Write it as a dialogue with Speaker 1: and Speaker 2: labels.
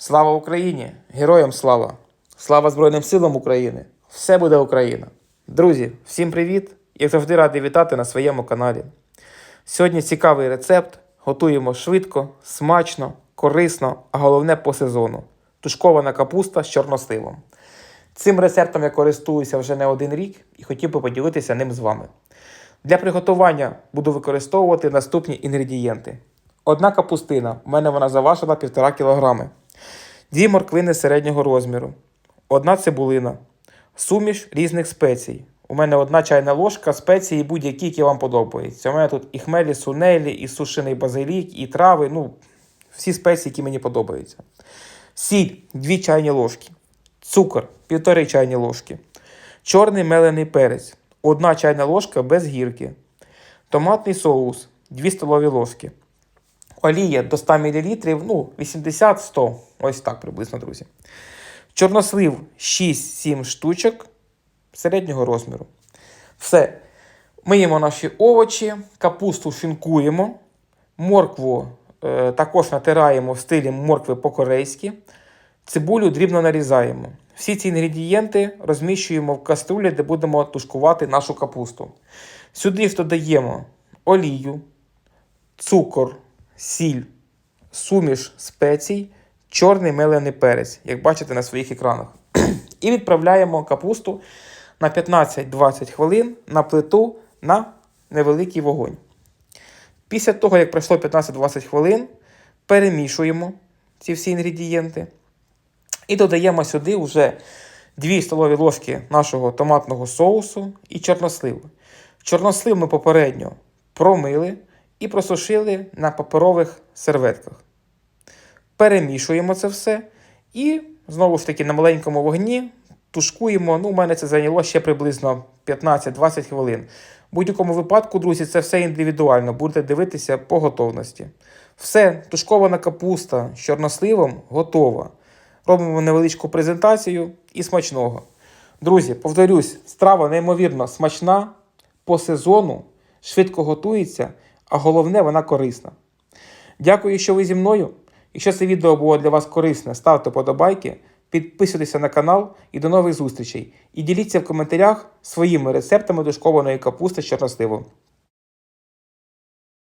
Speaker 1: Слава Україні! Героям слава! Слава Збройним силам України! Все буде Україна! Друзі, всім привіт! Як завжди радий вітати на своєму каналі. Сьогодні цікавий рецепт. Готуємо швидко, смачно, корисно, а головне по сезону. Тушкована капуста з чорносливом. Цим рецептом я користуюся вже не один рік і хотів би поділитися ним з вами. Для приготування буду використовувати наступні інгредієнти. Одна капустина, у мене вона заважила 1,5 кг. Дві морквини середнього розміру, одна цибулина, суміш різних спецій. У мене одна чайна ложка спеції будь-які, які вам подобаються. У мене тут і хмелі, сунелі, і сушений базилік, і трави, ну, всі спеції, які мені подобаються. Сіль 2 чайні ложки, цукор 1,5 чайні ложки, чорний мелений перець, 1 чайна ложка без гірки, томатний соус 2 столові ложки. Олія до 100 мл, ну, 80-100, ось так приблизно, друзі. Чорнослив 6-7 штучок середнього розміру. Все. Миємо наші овочі, капусту шинкуємо, моркву е, також натираємо в стилі моркви по-корейськи, цибулю дрібно нарізаємо. Всі ці інгредієнти розміщуємо в каструлі, де будемо тушкувати нашу капусту. Сюди ж додаємо олію, цукор, сіль, суміш спецій, чорний мелений перець, як бачите на своїх екранах. І відправляємо капусту на 15-20 хвилин на плиту на невеликий вогонь. Після того, як пройшло 15-20 хвилин, перемішуємо ці всі інгредієнти і додаємо сюди вже 2 столові ложки нашого томатного соусу і чорнослив. Чорнослив ми попередньо промили і просушили на паперових серветках. Перемішуємо це все і знову ж таки на маленькому вогні тушкуємо. Ну, у мене це зайняло ще приблизно 15-20 хвилин. В будь-якому випадку, друзі, це все індивідуально. Будете дивитися по готовності. Все, тушкована капуста з чорносливом готова. Робимо невеличку презентацію і смачного. Друзі, повторюсь, страва неймовірно смачна, по сезону, швидко готується, а головне, вона корисна. Дякую, що ви зі мною. Якщо це відео було для вас корисне, ставте подобайки, підписуйтеся на канал і до нових зустрічей. І діліться в коментарях своїми рецептами дошкованої капусти з чорносливом.